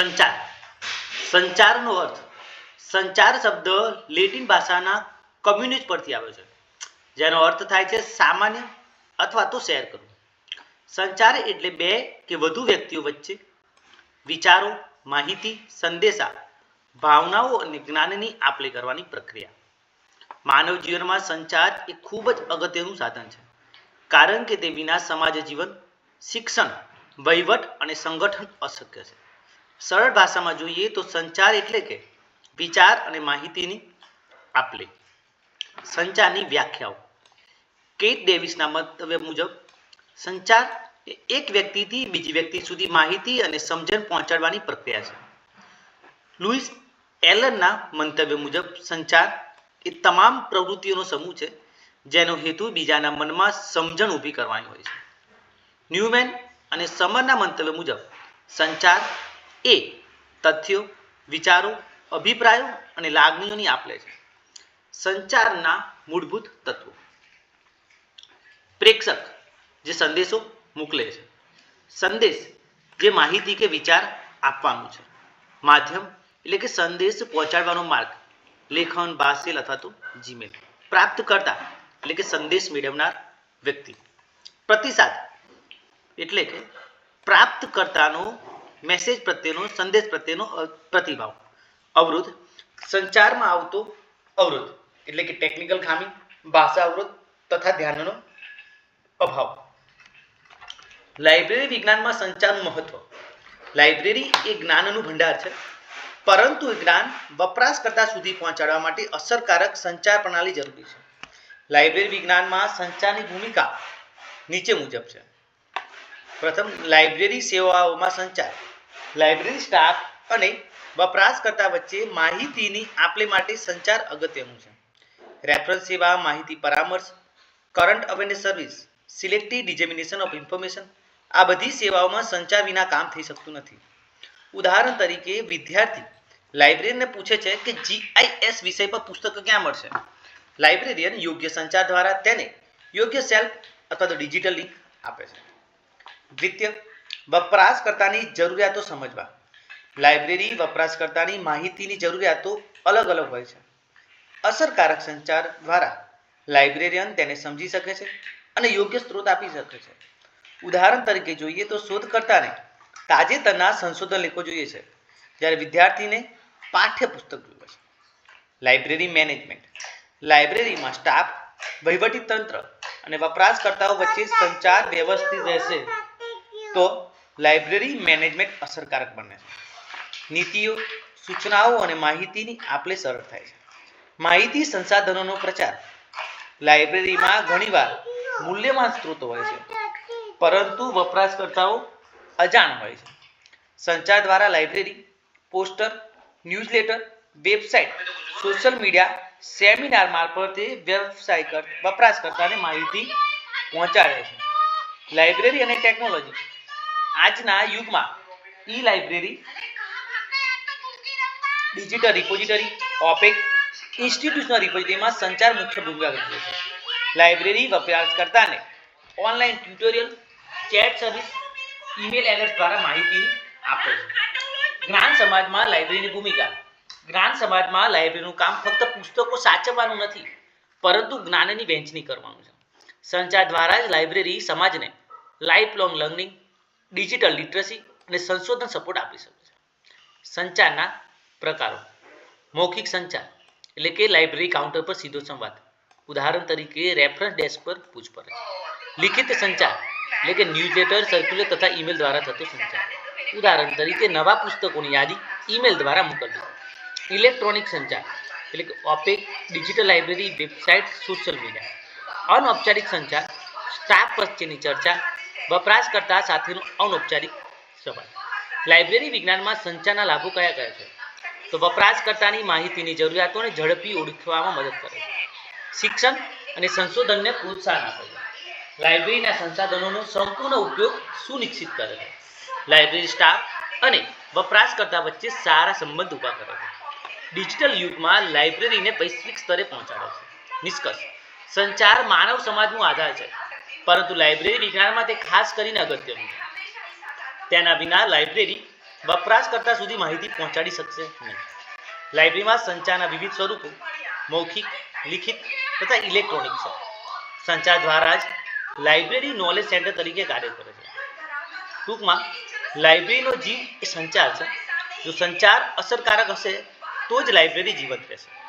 સંચાર. સંચારનો અર્થ, સંચાર શબ્દ લેટિન ભાષાના કમ્યુનિસ્ટ પરથી આવ્યો છે. જેનો અર્થ થાય છે સામાન્ય અથવા તો શેર કરવું. સંચાર એટલે બે કે વધુ વ્યક્તિઓ વચ્ચે વિચારો, માહિતી, સંદેશા, ભાવનાઓ અને જ્ઞાનની આપલે કરવાની પ્રક્રિયા. માનવ જીવનમાં સંચાર એ ખૂબ જ અગત્યનું સાધન છે. કારણ કે તે વિના સમાજ જીવન, શિક્ષણ, વહીવટ અને સંગઠન અશક્ય છે. સરળ ભાષામાં જોઈએ તો સંચાર એટલે કે વિચાર અને માહિતીની આપલે. સંચારની વ્યાખ્યાઓ. કેટ ડેવિસના મંતવ્ય મુજબ, સંચાર એ એક વ્યક્તિથી બીજી વ્યક્તિ સુધી માહિતી અને સમજણ પહોંચાડવાની પ્રક્રિયા છે. લુઈસ એલનના મંતવ્ય મુજબ, સંચાર એ તમામ પ્રવૃત્તિઓનો સમૂહ છે, જેનો હેતુ બીજાના મનમાં સમજણ ઊભી કરવાની હોય છે. ન્યુમેન અને સમરના મંતવ્ય મુજબ, સંચાર એ તથ્યો, વિચારો, અભિપ્રાયો અને લાગણીઓની આપલે છે. સંચારના મૂળભૂત તત્વો. પ્રેક્ષક જે સંદેશો મોકલે છે. સંદેશ જે માહિતી કે વિચાર આપવાનું છે. માધ્યમ એટલે કે સંદેશ પહોંચાડવાનો માર્ગ. લેખન બાસેલ અથવા તો જીમેલ પ્રાપ્તકર્તા એટલે કે સંદેશ મેળવનાર વ્યક્તિ. પ્રતિસાદ એટલે કે પ્રાપ્તકર્તાનો મેસેજ પ્રત્યેનો, સંદેશ પ્રત્યેનો પ્રતિભાવ. અવરોધ. સંચારમાં આવતો અવરોધ. એટલે કે ટેકનિકલ ખામી, ભાષા અવરોધ તથા ધ્યાનનો અભાવ. લાઇબ્રેરી વિજ્ઞાનમાં સંચારનું મહત્વ. લાઇબ્રેરી એ જ્ઞાનનું ભંડાર છે. પરંતુ જ્ઞાન વપરાશકર્તા સુધી પહોંચાડવા માટે અસરકારક સંચાર પ્રણાલી જરૂરી છે. લાઇબ્રેરી વિજ્ઞાનમાં સંચારની ભૂમિકા નીચે મુજબ છે. પ્રથમ લાઇબ્રેરી સેવાઓમાં સંચાર. લાઇબ્રેરી સ્ટાફ અને વપરાશકર્તા વચ્ચે માહિતીની આપલે માટે સંચાર અગત્યનું છે. રેફરન્સ સેવા, માહિતી પરામર્શ, current awareness service, selective dissemination of information, આ બધી સેવાઓમાં સંચાર વિના કામ થઈ શકતું નથી. ઉદાહરણ તરીકે, વિદ્યાર્થી લાઇબ્રેરીને પૂછે છે કે જીઆઈએસ વિષય પર પુસ્તકો ક્યાં મળશે? લાઇબ્રેરિયન યોગ્ય સંચાર દ્વારા તેને યોગ્ય સેલ્ફ અથવા તો ડિજિટલ લિંક આપે છે. દ્વિતીય વપરાશકર્તાની જરૂરિયાતો સમજવા. લાઇબ્રેરી વપરાશકર્તાની માહિતીની જરૂરિયાતો અલગ અલગ હોય છે. અસરકારક સંચાર દ્વારા લાઇબ્રેરિયન તેને સમજી શકે છે અને યોગ્ય સ્ત્રોત આપી શકે છે. ઉદાહરણ તરીકે જોઈએ તો શોધકર્તાને તાજેતરના સંશોધન લેખો જોઈએ છે, જ્યારે વિદ્યાર્થીને પાઠ્યપુસ્તક જોઈએ છે. Library management. લાઇબ્રેરીમાં સ્ટાફ વહીવટી તંત્ર અને વપરાશકર્તાઓ વચ્ચે સંચાર વ્યવસ્થિત રહેશે તો લાઇબ્રેરી મેનેજમેન્ટ અસરકારક બને છે. નીતિઓ, સૂચનાઓ અને માહિતીની આપલે સરળ થાય છે. માહિતી સંસાધનોનો પ્રચાર. લાઇબ્રેરીમાં ઘણીવાર મૂલ્યવાન સ્ત્રોતો હોય છે, પરંતુ વપરાશકર્તાઓ અજાણ હોય છે. સંચાર દ્વારા library, poster, newsletter, website, social media, seminar મારફતે વ્યવસાય કર વપરાશકર્તાને માહિતી પહોંચાડે છે. લાઇબ્રેરી અને ટેકનોલોજી આજના યુગમાં E library digital repository OPAC institutional રિપોઝિટરીમાં સંચાર મુખ્ય ભૂમિકા ભજવે છે. લાઇબ્રેરી વપરાશકર્તાને online tutorial chat service email alert દ્વારા માહિતી આપે છે. જ્ઞાન સમાજમાં લાઇબ્રેરીની ભૂમિકા. જ્ઞાન સમાજમાં લાઇબ્રેરીનું કામ ફક્ત પુસ્તકો સાચવવાનું નથી, પરંતુ જ્ઞાનની વહેંચણી કરવાનું છે. સંચાર દ્વારા જ લાઇબ્રેરી સમાજને life long learning digital literacy અને સંશોધન સપોર્ટ આપી શકે છે. સંચારના પ્રકારો. મૌખિક સંચાર, એટલે કે લાઇબ્રેરી કાઉન્ટર પર સીધો સંવાદ. ઉદાહરણ તરીકે રેફરન્સ ડેસ્ક પર પૂછપરછ. લિખિત સંચાર, એટલે કે ન્યૂઝલેટર, સર્ક્યુલર તથા ઈમેલ દ્વારા થતો સંચાર. ઉદાહરણ તરીકે નવા પુસ્તકોની યાદી ઈમેલ દ્વારા મોકલવી. ઇલેક્ટ્રોનિક સંચાર, એટલે કે OPAC digital library website, social media. અનૌપચારિક સંચાર, સ્ટાફ વચ્ચેની ચર્ચા વપરાશકર્તા સાથેનો અનૌપચારિક સંવાદ. લાઇબ્રેરી વિજ્ઞાનમાં સંચારના લાભો કયા કયા છે? તો વપરાશકર્તાની માહિતીની જરૂરિયાતોને ઝડપી ઓળખવામાં મદદ કરે છે. શિક્ષણ અને સંશોધનને પ્રોત્સાહન આપે છે. લાઇબ્રેરીના સંસાધનોનો સંપૂર્ણ ઉપયોગ સુનિશ્ચિત કરે છે. લાઇબ્રેરી સ્ટાફ અને વપરાશકર્તા વચ્ચે સારા સંબંધ ઊભા કરે છે. ડિજિટલ યુગમાં લાઇબ્રેરીને વૈશ્વિક સ્તરે પહોંચાડે છે. નિષ્કર્ષ, સંચાર માનવ સમાજનો આધાર છે. પરંતુ લાઇબ્રેરી વિજ્ઞાનમાં તે ખાસ કરીને અગત્યનું છે. તેના વિના લાઇબ્રેરી વપરાશકર્તા સુધી માહિતી પહોંચાડી શકશે નહીં. લાઇબ્રેરીમાં સંચારના વિવિધ સ્વરૂપો, મૌખિક, લિખિત તથા ઇલેક્ટ્રોનિક છે. સંચાર દ્વારા જ લાઇબ્રેરી નોલેજ સેન્ટર તરીકે કાર્ય કરે છે. ટૂંકમાં લાઇબ્રેરીનો જીવ એ સંચાર છે. જો સંચાર અસરકારક હશે, તો જ લાઇબ્રેરી જીવંત રહેશે.